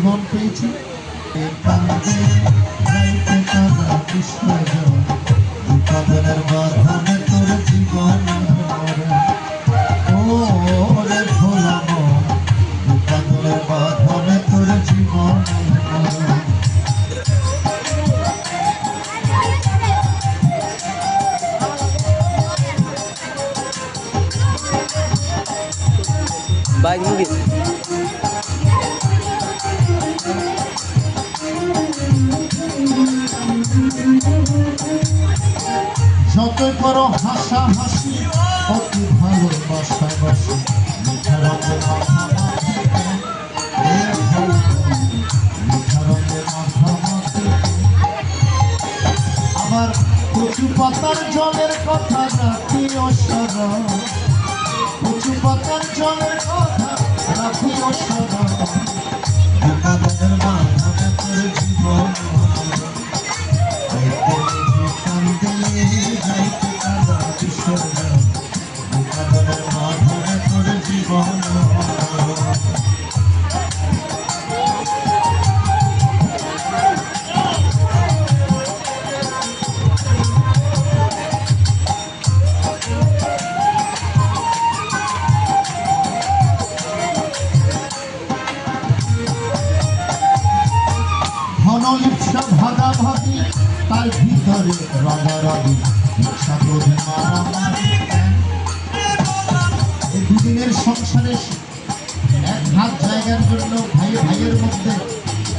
জীবন পেয়েছি কৃষ্ণ মাধ্যমে তোর জীবন। ও রে ভোলাম বিপদের মাধ্যমে তোর জীবন মরণ। বাইক যতই করো হাসা হাসি, অতি ভালোবাসা মিঠা রঙে মাথা ভালো মিঠা রঙে মাথা কচু পাতার জলের কথা রাখি অসরণ কচু পাতার জলের কথা রাখি অসরণ ভাগি তার ভিতরে রাগারাগি এই দুদিনের সংসারে এক হাত জায়গার জন্য ভাই ভাইয়ের মধ্যে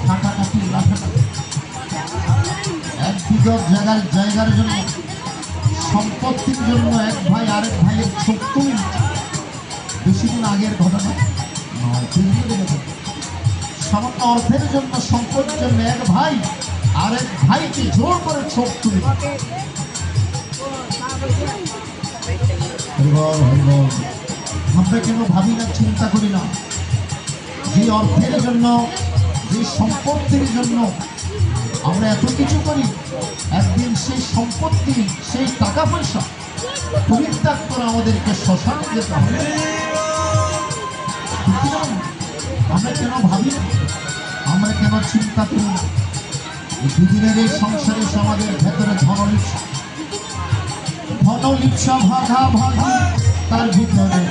কাটাকাটি লাফাটাফি এক বিঘত জায়গার জায়গার জন্য, সম্পত্তির জন্য এক ভাই আরেক ভাইয়ের ছোট্ট বেশি দিন আগের ঘটনা নয় সামান্য অর্থের জন্য, সম্পদের জন্য এক ভাই আরেক ভাইকে জোর করে ছোপ তুলে। আমরা কেন ভাবি না, চিন্তা করি না। যে অর্থের জন্য, যে সম্পত্তির জন্য আমরা এত কিছু করি, একদিন সেই সম্পত্তি, সেই টাকা পয়সা পরিত্যাগ করে আমাদেরকে শ্মশানে যেতে হবে। আমরা কেন ভাবি আমরা কেন চিন্তা করি না? দুদিনের সংসারে এসে আমাদের ভেতরে ধনলিপসা। ভাগা ভাগি তার ভিতরে।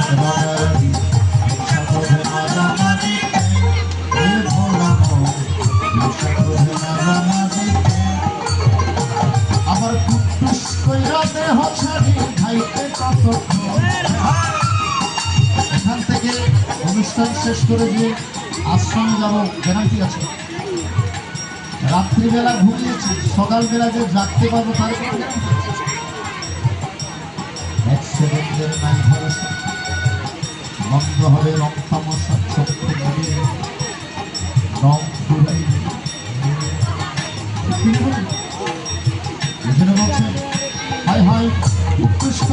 আবার এখান থেকে অনুষ্ঠান শেষ করে যে আশ্রমে যাব। গ্যারান্টি আছে? রাত্রিবেলা ঘুমিয়েছি। সকালবেলা যে জাগতে পারব তার এক নাই বন্ধ হবে রং উৎকৃষ্ট